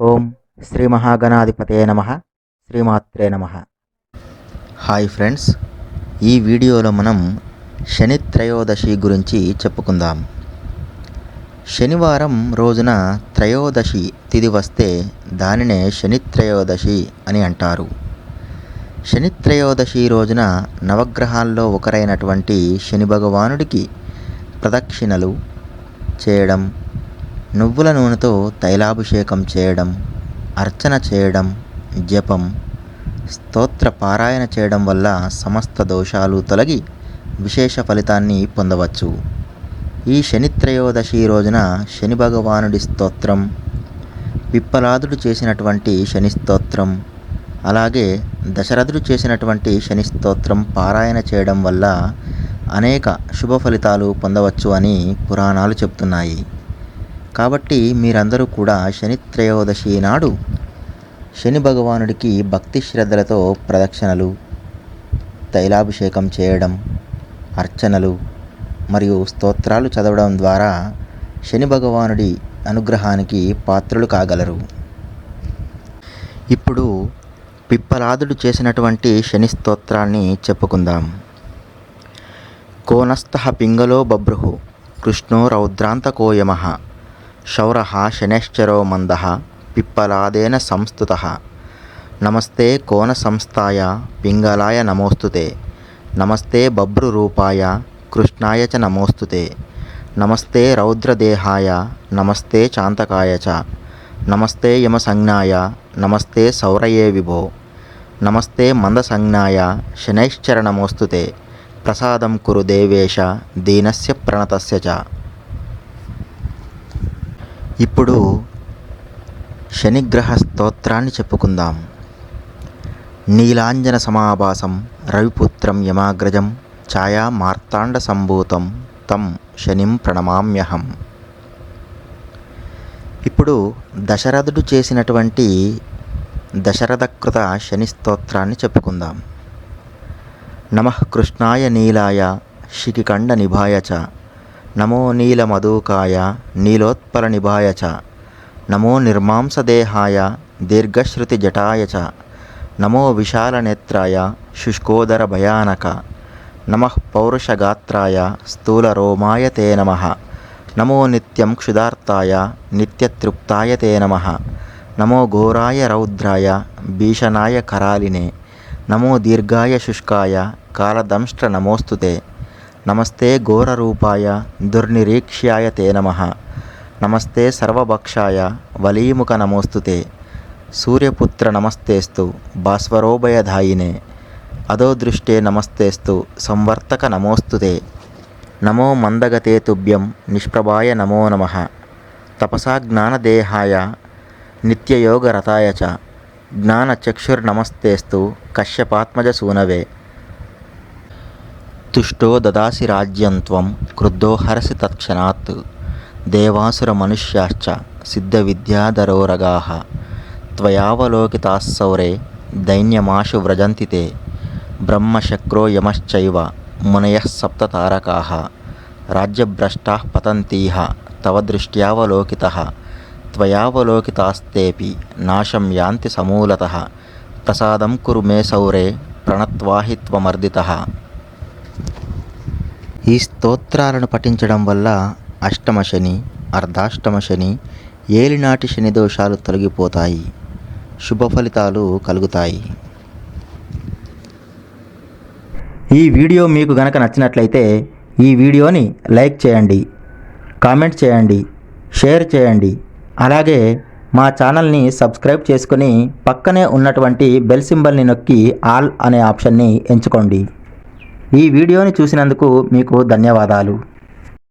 ఓం శ్రీ మహాగణాధిపతే నమ. శ్రీమాత్రే నమ. హాయ్ ఫ్రెండ్స్ ఈ వీడియోలో మనం శని త్రయోదశి గురించి చెప్పుకుందాం. శనివారం రోజున త్రయోదశి తిథి వస్తే దానినే శని త్రయోదశి అని అంటారు. శని త్రయోదశి రోజున నవగ్రహాల్లో ఒకరైనటువంటి శని భగవానుడికి ప్రదక్షిణలు చేయడం నువ్వుల నూనెతో తైలాభిషేకం చేయడం అర్చన చేయడం జపం స్తోత్ర పారాయణ చేయడం వల్ల సమస్త దోషాలు తొలగి విశేష ఫలితాన్ని పొందవచ్చు. ఈ శని త్రయోదశి రోజున శని భగవానుడి స్తోత్రం పిప్పలాదుడు చేసినటువంటి శని స్తోత్రం అలాగే దశరథుడు చేసినటువంటి శని స్తోత్రం పారాయణ చేయడం వల్ల అనేక శుభ ఫలితాలు పొందవచ్చు అని పురాణాలు చెప్తున్నాయి. కాబట్టి మీరందరూ కూడా శని త్రయోదశి నాడు శని భగవానుడికి భక్తి శ్రద్ధలతో ప్రదక్షిణలు తైలాభిషేకం చేయడం అర్చనలు మరియు స్తోత్రాలు చదవడం ద్వారా శని భగవానుడి అనుగ్రహానికి పాత్రులు కాగలరు. ఇప్పుడు పిప్పలాదుడు చేసినటువంటి శని స్తోత్రాన్ని చెప్పుకుందాం. కోనస్థ పింగలో బభ్రు కృష్ణో రౌద్రాంతకోయమ శౌర శనైశ్చరో మంద పిప్పలాదేన సంస్థుత నమస్తే కోన సంస్థాయ పింగళాయ నమోస్తుతే నమస్తే బభ్రురూపాయ కృష్ణాయ చ నమోస్తుతే నమస్తే రౌద్రదేహాయ నమస్తే చాంతకాయ చ। నమస్తే యమసంజ్ఞాయ నమస్తే సౌరయే విభో। నమస్తే మందసంజ్ఞాయ శనైశ్చర నమోస్తుతే ప్రసాదం కురు దేవేశ దీనస్య ప్రణతస్య చ। ఇప్పుడు శనిగ్రహ స్తోత్రాన్ని చెప్పుకుందాం. నీలాంజన సమాభాసం రవిపుత్రం యమాగ్రజం ఛాయా మార్తాండ సంభూతం తం శనిం ప్రణమామ్యహం. ఇప్పుడు దశరథుడు చేసినటువంటి దశరథకృత శని స్తోత్రాన్ని చెప్పుకుందాం. నమః కృష్ణాయ నీలాయ శిఖికండ నిభాయ చ. నమో నీలమధూకాయ నీలోత్పల నిభాయ చ. నమో నిర్మాంసదేహాయ దీర్ఘశ్రుతి జటాయ చ. నమో విశాలనేత్రాయ శుష్కోదర భయానక నమ పౌరుషగాత్రాయ స్థూలరోమాయ తే నమ. నమో నిత్యం క్షుదార్తాయ నిత్యతృప్తాయ తే నమ. నమో ఘోరాయ రౌద్రాయ భీషణాయ కరాలినే. నమో దీర్ఘాయ శుష్కాయ కాలదంష్ట్ర నమోస్తుతే నమస్తే ఘోరరూపాయ దుర్నిరీక్ష్యాయ తే నమ. నమస్తే సర్వభక్షాయ వలీముఖ నమోస్తుతే సూర్యపుత్ర నమస్తేస్తు భాస్వరోభయధాయినే అధోదృష్టే నమస్తేస్తు సంవర్తక నమోస్తుతే నమో మందగతే తుభ్యం నిష్ప్రభాయ నమో నమ. తపసా జ్ఞానదేహాయ నిత్యయోగరతాయ చ. జ్ఞానచక్షుర్నమస్తేస్తు కశ్యపాత్మజ సూనవే. తుష్టో దదాసి రాజ్యంత్వం క్రుద్ధో హరసి తత్క్షణాత్ సిద్ధ సిద్ధవిద్యాధరోరగా త్వయావలోకితాస్సౌరే దైన్యమాశు వ్రజంతి తే బ్రహ్మశక్రో యమశ్చైవ మునయః సప్తతారకా. రాజ్యభ్రష్టా పతంతీహ తవ దృష్ట్యావలోకిత. త్వయావలోకితాస్తేపి నాశం యాంతి సమూలత. ప్రసాదం కురు మే సౌరే ప్రణత్వాహి త్వమర్దితః. ఈ స్తోత్రాలను పఠించడం వల్ల అష్టమ శని అర్ధాష్టమ శని ఏలినాటి శని దోషాలు తొలగిపోతాయి. శుభ ఫలితాలు కలుగుతాయి. ఈ వీడియో మీకు గనక నచ్చినట్లయితే ఈ వీడియోని లైక్ చేయండి కామెంట్ చేయండి షేర్ చేయండి. అలాగే మా ఛానల్ని సబ్స్క్రైబ్ చేసుకుని పక్కనే ఉన్నటువంటి బెల్ సింబల్ని నొక్కి ఆల్ అనే ఆప్షన్ని ఎంచుకోండి. ఈ వీడియోని చూసినందుకు మీకు ధన్యవాదాలు.